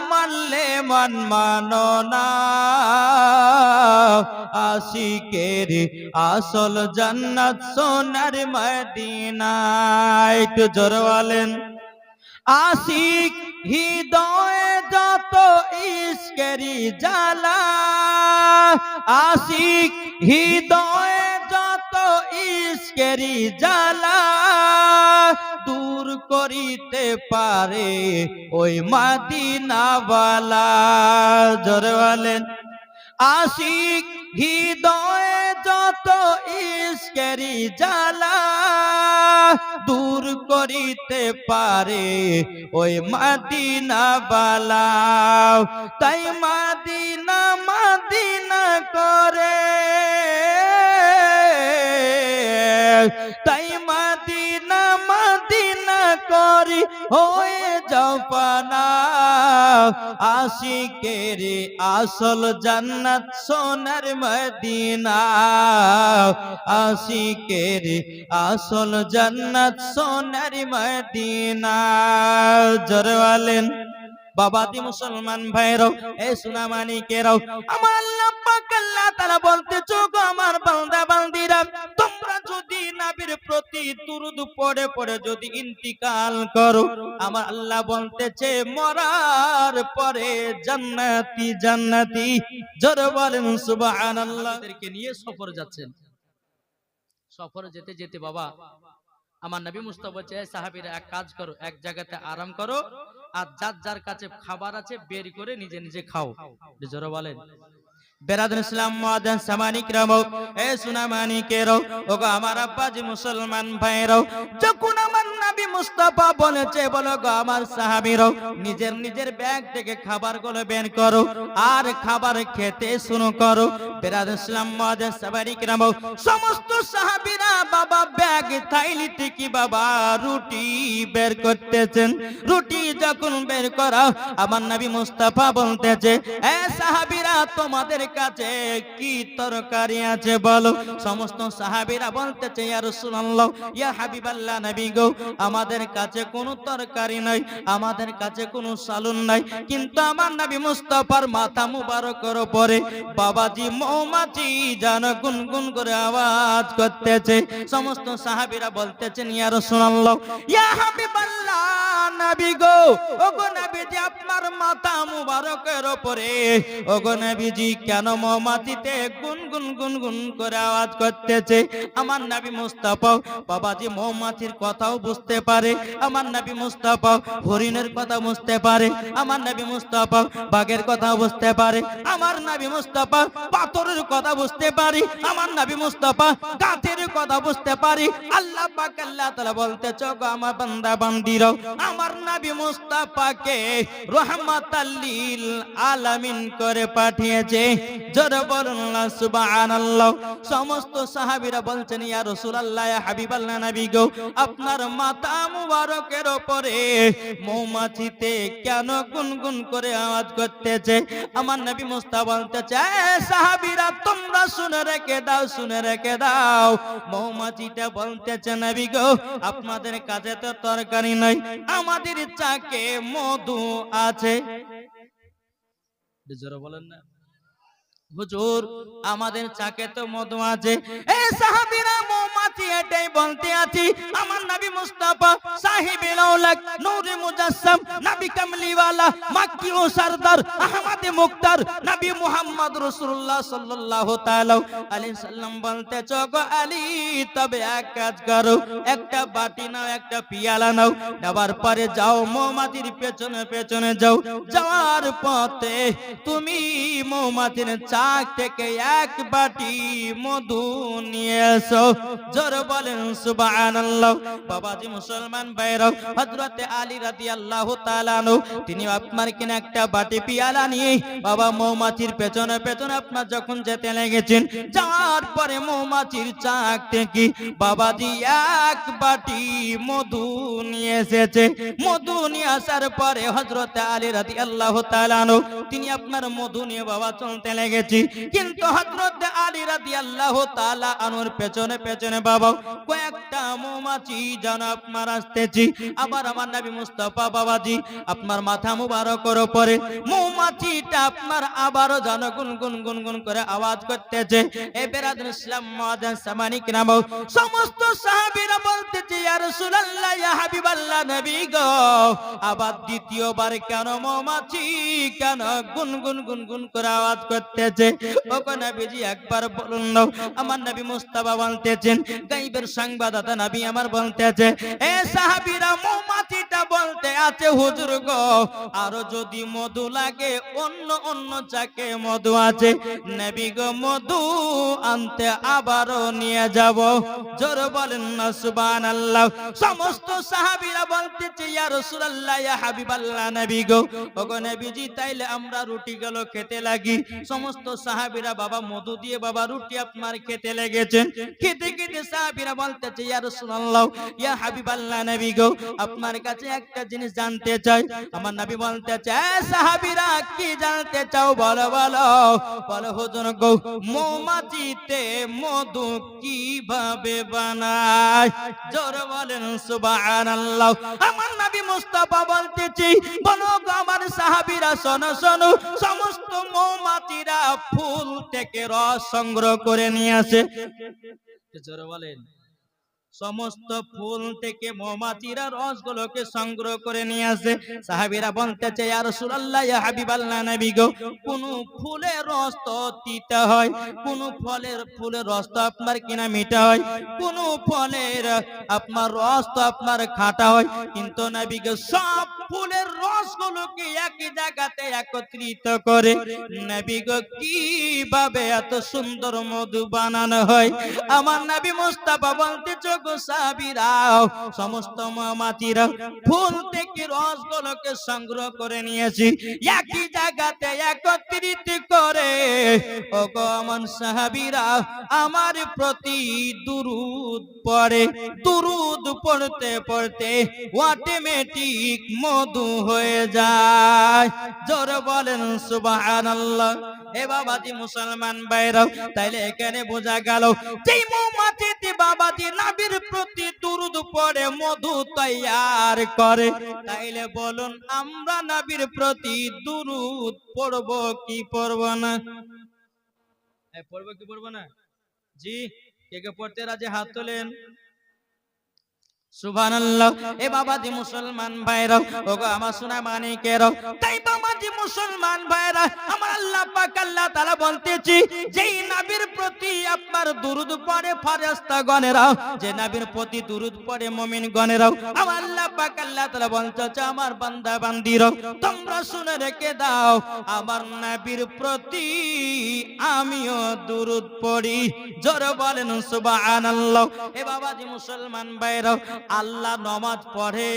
মানলে মন মানো না। আশিকেরি আসল জান্নাত সোনার মদিনায়। একটু জোর বলেন। আশিক হৃদয়ে যত ইস্কেরি জ্বালা। আশিক হৃদয়ে ইস্কেরি জ্বালা দূর করিতে পারে ওই মাদিনাওয়ালা। জোরে বলেন, আশিক হৃদয়ে যত ইস্কেরি জ্বালা দূর করিতে পারে ওই মাদিনা বালা তাই মাদিনা মাদিনা করে তাই মাদিনা মাদিনা করি হয়ে যাও পানা। আশিকের আসল জান্নাত সোনার মদিনা। আশিকের আসল জান্নাত সোনার মদিনা। জোরে বলেন। বাবাদি মুসলমান ভাইরাও এ সুনামানিকেরাও আমার আল্লাহ পাক আল্লাহ তাআলা বলতে চোখ আমার বান্দা বান্দিরা তোমরা যদি নবীর প্রতি দুরূদ পড়ে পড়ে যদি ইন্তিকাল করো আমার আল্লাহ বলতেছে মরার পরে জান্নাতি জান্নাতি জোরে বলেন সুবহানাল্লাহ। নিয়ে সফর যাচ্ছেন। সফরে যেতে যেতে বাবা আমার নবী মুস্তফা বলছে সাহাবিরা, এক কাজ করো, এক জায়গাতে আরাম করো, আর যার যার কাছে খাবার আছে, বের করে নিজে নিজে খাও। জোরে বলেন বেরাদুল ইসলাম মুআদ্দিন সামানিক রামো এ সুনামানি কেরো, ওগো আমার আব্বাজি মুসলমান ভাইরাও যখন আমার নবী মুস্তাফা বলেছে, বলো গো আমার নিজের নিজের ব্যাগ থেকে বের করো, আর খাবার খেতে শুরু করো। ইসলাম সামানিক সমস্ত সাহাবীরা বাবা ব্যাগ থাইলি থেকে বাবা রুটি বের করতেছেন। রুটি যখন বের করা আমার নবী মুস্তাফা বলতেছে, এ সাহাবীরা, তোমাদের কাছে কি তরকারি আছে বলো? সমস্ত সাহাবীরা বলতেছে, ইয়া রাসূলুল্লাহ, ইয়া হাবিবাল্লাহ নবী গো, আমাদের কাছে কোনো তরকারি নাই, আমাদের কাছে কোনো সালুন নাই। কিন্তু আমার নবী মুস্তাফার মাথা মুবারকের উপরে বাবাজি, মৌমাছি যেন গুনগুন করে আওয়াজ করতেছে। সমস্ত সাহাবীরা বলতেছেন, ইয়া রাসূলুল্লাহ, ইয়া হাবিবাল্লাহ ওগো নবীজি আপনার মাথা মুবারকের উপরে, ওগো নবীজি কেন মৌমাছিতে গুনগুন গুনগুন করে আওয়াজ করতেছে। আমার নবী মুস্তাফা, বাবাজি মৌমাছির কথাও বুঝতে পারে। আমার নবী মুস্তাফা, হরিণের কথা বুঝতে পারে। আমার নবী মুস্তাফা, বাঘের কথা বুঝতে পারে। আমার নবী মুস্তাফা, পাথরের কথা বুঝতে পারি। আমার নবী মুস্তাফা, গাছের কথা বুঝতে পারি। আল্লাহ পাক, আল্লাহ তাআলা বলতে চোখো আমার বান্দা, বান্দিরাও, আমার নবী মুস্তাফাকে রহমাতাল লিল আলামিন করে পাঠিয়েছে। জোরে বলুন না সুবহানাল্লাহ। সমস্ত সাহাবীরা বলছেন, ইয়া রাসূলুল্লাহ, ইয়া হাবিবাল্লাহ নবী গো আপনার মাথা মুবারকের উপরে মৌমাছিতে কেন গুনগুন করে আওয়াজ করতেছে? আমার নবী মুস্তাফা বলতেছে সাহাবীরা, তোমরা শুনে রেখে দাও, শুনে রেখে দাও। মৌমাছিটা বলতেছে নবী গো আপনাদের কাছে তো তরকারি নাই আমাদের চাকে মধু আছে। জোরে বলেন না। হুজুর আমাদের চাকে তো মধু আছে। এ সাহাবীরা মৌমাছি এটাই বলতে আছি। আমার নবী মুস্তাফা সাহিবুল আউলাক নূরে মুজাসসাম নবী কামলিওয়ালা, মাক্কি ও সরদার আহমদ মুক্তার, নবী মুহাম্মদ রাসূলুল্লাহ সাল্লাল্লাহু তাআলা আলাইহি সাল্লাম বলতে চগো আলী, তবে এক কাজ করো, একটা বাটি নাও, একটা পিয়ালা নাও, নেবার পরে যাও, মৌমাছির পেছনে পেছনে যাও, যাওয়ার পথে তুমি মৌমাছির চাক থেকে এক বাটি মধু নিয়ে এসো জোর বলেন, সুবহানাল্লাহ। বাবাজি মুসলমান ভাইরাও, হযরতে আলী রাদিয়াল্লাহু তাআলা আনহু তিনি আপনার কিনা একটা বাটি পিয়ালা নিয়ে, বাবা মৌমাছির পেছনে পেছনে আপনার যখন যেতে লেগেছেন, যাওয়ার পরে মৌমাছির চাক থেকে বাবাজি এক বাটি মধু নিয়ে এসেছে। মধু নিয়ে আসার পরে হযরতে আলী রাদিয়াল্লাহু তাআলা আনহু, তিনি আপনার মধু নিয়ে বাবা চলতে লেগেছি। কিন্তু হযরতে আলী রাদিয়াল্লাহু তাআলা আনুর পেছনে পেছনে বাবা bông quê আপনার আবার মাথা মুবারকর পরে মৌমাছিটা আপনার আবারও যেন করে আওয়াজ করতেছে। এ ইসলাম সমস্ত সাহাবীরা বলতেছে আবার দ্বিতীয়বার কেন মৌমাছি, কেন গুনগুন গুনগুন করে আওয়াজ করতেছে। ও গো নবীজি, একবার বলুন আমার নবী মুস্তাফা বলতেছেন, গাইবের সংবাদদাতা নবী আমার বলতেছে, এ সাহাবীরা মৌমাছিটা বলতে আছে, হুজুর গো, আরও যদি মধু লাগে, অন্য অন্য চাকে মধু আছে। নবী গো, মধু আনতে আবারও নিয়ে যাব। জোর বলেন না, সুবহানাল্লাহ। সমস্ত সাহাবীরা বলতেছে, ইয়া রাসূলুল্লাহ, ইয়া হাবিবাল্লাহ, নবী গো। ওগো নবীজি, তাইলে আমরা রুটি গুলো খেতে লাগি। সমস্ত সাহাবীরা, বাবা, মধু দিয়ে বাবা, রুটি আপনার খেতে লেগেছেন খেতে খেতে সাহাবীরা বলতেছে আপনার কাছে একটা জিনিস জানতে চাই। আমার নবী বলতেছে এ সাহাবীরা, কি জানতে চাও? বলো বলো। বলো, হুজুর গো, মৌমাছিতে মধু কীভাবে বানায়? জোর বলেন, সুবহানাল্লাহ। আমার নবী মুস্তাফা বলতেছি বলো গো আমার সাহাবীরা, শোনো শোনো। সমস্ত মৌমাছিরা ফুল থেকে রস সংগ্রহ করে নিয়ে আসে। জোরে বলেন। সমস্ত ফুল থেকে মৌমাছিরা রসগুলোকে সংগ্রহ করে নিয়ে আসে। সাহাবিরা বলতেছে ইয়া রাসূলুল্লাহ, ইয়া নবী গো, কোন ফুলের রস তো তিতা হয়? কোন ফলের ফুলের রস তো আপনার কিনা মিঠা হয়? কোন ফলের আপনার রস তো আপনার খাটা হয়? কিন্তু নবী গো, সব ফুলের রসগুলোকে একই জায়গাতে একত্রিত করে নবী গো, কীভাবে এত সুন্দর মধু বানানো হয়? আমার নবী মুস্তাফা বলতে, চোখ সাবিরাও সমস্ত ফুল থেকে সংগ্রহ করে নিয়েছি। একই জায়গাতে একত্রিত করে ও আমার প্রতি দুরুদ পড়ে। দুরুদ পড়তে পড়তে অটোমেটিক মধু হয়ে যায়। জোর বলেন সুবহানাল্লাহ। বাবাজি মুসলমান বাইরাও তাইলে এখানে বোঝা গেল যেই মৌমাছিতে নাবির প্রতি দুরুদ মধু তৈয়ার করে তাইলে বলুন আমরা নাবির প্রতি দুরুদ পড়ব কি পড়ব না? এ, পড়ব কি পড়ব না? জি কে কে পড়তে রাজে? হাত তোলেন। এ বাবাজি মুসলমান ভাইরা ওগো আমার সোনা বাবাজি মুসলমান ভাইরা, আমার প্রতি আপনার দুরুদ পড়ে ফেরেশতা গণেরাও যে নবীর প্রতি দুরুদ পড়ে মুমিন গণেরাও আমার আল্লাহ পাক আল্লাহ তাআলা বলতেছে, আমার বান্দা বান্দিরাও, তোমরা শুনে রেখে দাও, আমার নবীর প্রতি আমিও দুরুদ পড়ি। জোরে বলেন সুবহানাল্লাহ। এ বাবাজি মুসলমান ভাইরাও আল্লাহ নমাজ পড়ে।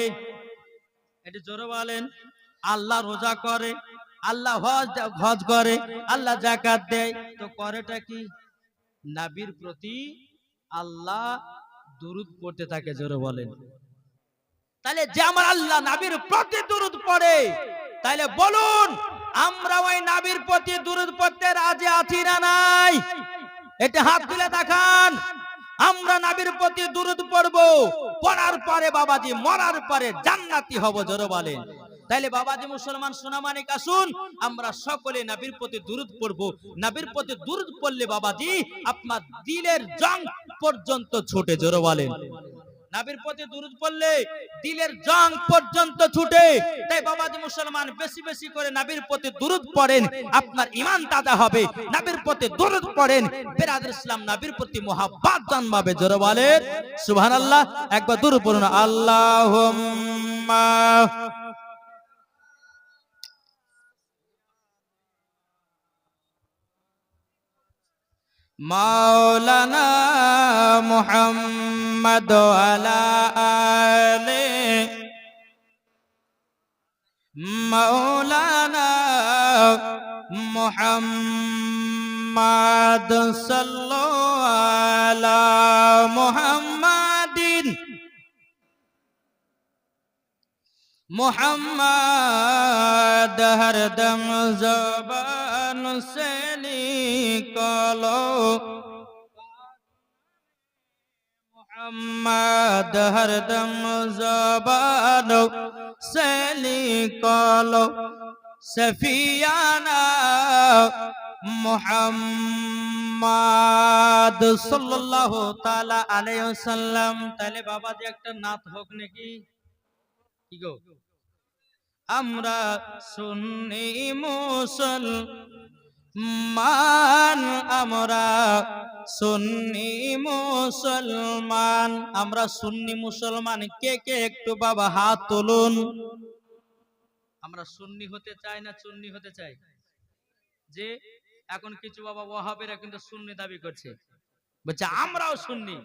এটি জোরে বলেন, আল্লাহ রোজা করে, আল্লাহ হজ হজ করে, আল্লাহ জাকাত দেয়। তো করেটা কি? নাবির প্রতি আল্লাহ দুরুদ পড়তে থাকে, জোরে বলেন। তাহলে যে আমার আল্লাহ নাবির প্রতি দুরুদ পড়ে, তাহলে বলুন, আমরা ওই নাবির প্রতি দুরুদ পড়তে রাজি আছি না নাই? এটা হাত তুলে দেখান। আমরা নাবির প্রতি দূরত পড়ব। পড়ার পরে বাবাজি, মরার পরে জান্নাতি হব, জোরে বলে তাইলে বাবাজি, মুসলমান সোনামানিক আসুন। আমরা সকলে নাবির প্রতি দূরত পড়ব। নাবির প্রতি দূরত পড়লে বাবাজি, আপনার দিলের জং পর্যন্ত ছোটে, জোরে বলেন। নাবির প্রতি দুরুদ পড়লে দিলের জং পর্যন্ত ছুটে। তাই বাবাজি মুসলমান বেশি বেশি করে নাবির প্রতি দুরুদ পড়েন, আপনার ইমান তাজা হবে। নাবির প্রতি দুরুদ পড়েন বেরাদুল ইসলাম নাবির প্রতি মোহাব্বত জন্মাবে, জোরে বলেন। সুবহানাল্লাহ, একবার দুরুদ পড়ুন। আল্লাহুম্মা। মাওলানা মুহাম্মদ محمد وعلى آل مولانا محمد صلوا على محمد محمد ہر دم زبان سے نکالو محمد ہر دم زبانو سیلی کالو سفیانہ محمد তাআলা আলাইহি ওয়াসাল্লাম। তাহলে বাবা যে একটা নাত হোক নাকি? কি গো? আমরা সুন্নি মুসলমান আমরা সুন্নি মুসলমান। আমরা সুন্নি মুসলমান, কে কে একটু বাবা হাত তুলুন। আমরা সুন্নি হতে চাই না চুন্নি হতে চাই? যে এখন কিছু বাবা ওয়াহাবেরা কিন্তু সুন্নি দাবি করছে। বলছে, আমরাও সুন্নি।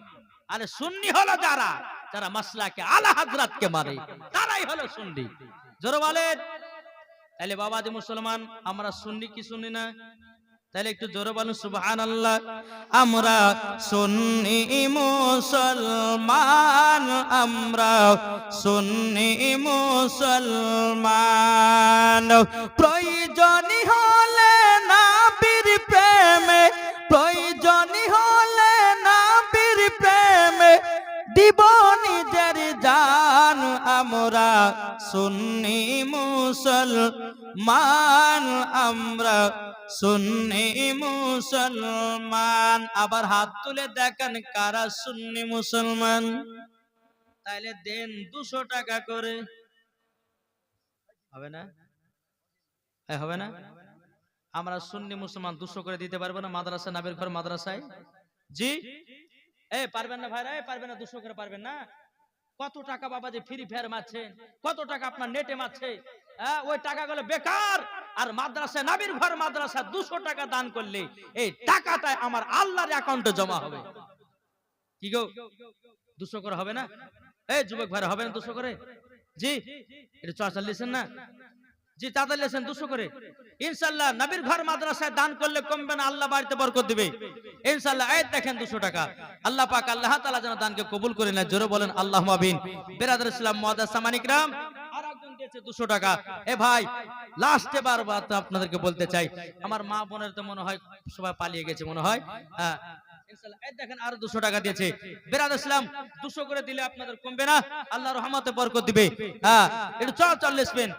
আরে সুন্নি হলো যারা? যারা মাসলাকে আলা হাজরাতকে মারে। তারাই হলো সুন্নি। জোরে বলেন। তাহলে বাবা বাবাজি মুসলমান, আমরা শুনি কি শুনি না? তাহলে একটু জোরে বলুন সুবহান আল্লাহ আমরা সুন্নি মুসলমান, আমরা সুন্নি মুসলমান। প্রয়োজনই আমরা সুন্নি মুসলমান, আমরা সুন্নি মুসলমান। আবার হাত তুলে দেখেন কারা সুন্নি মুসলমান। তাইলে দেন দুশো টাকা করে। হবে না? হবে না? আমরা সুন্নি মুসলমান দুশো করে দিতে পারব না মাদ্রাসা, নাবের ঘর মাদ্রাসায়? জি? এ, পারবেন না ভাইরা? পারবেন না, দুশো করে পারবেন না? কত টাকা বাবা যে ফ্রি ফায়ার মারছে? কত টাকা আপনার নেটে মারছে? হ্যাঁ, ওই টাকাগুলো বেকার। আর মাদ্রাসা নাবির ঘর মাদ্রাসা দুশো টাকা দান করলে এই টাকাটা আমার আল্লাহর অ্যাকাউন্টে জমা হবে। কি গো? দুশো করে হবে না? এই যুবক ভাইরা হবে না দুশো করে? জি? এটা চর্চা লিখছেন না? জি, তাদের লেছেন দুশো করে। ইনশাল্লাহ নবীর ঘর মাদ্রাসায় দান করলে কমবে না, আল্লাহ বাড়িতে বরকত দিবে। ইনশাল্লাহ, এই দেখেন দুশো টাকা। আল্লাহ পাক, আল্লাহ তাআলা যেন দানকে কবুল করে নেয়। জোরে বলেন, আল্লাহ মাবিন বেরাদার ইসলাম মুআদ্দাস সামানিকরাম। আর আল্লাহ রহমতে বরকত দিবে। হ্যাঁ। চল চল লিখবেন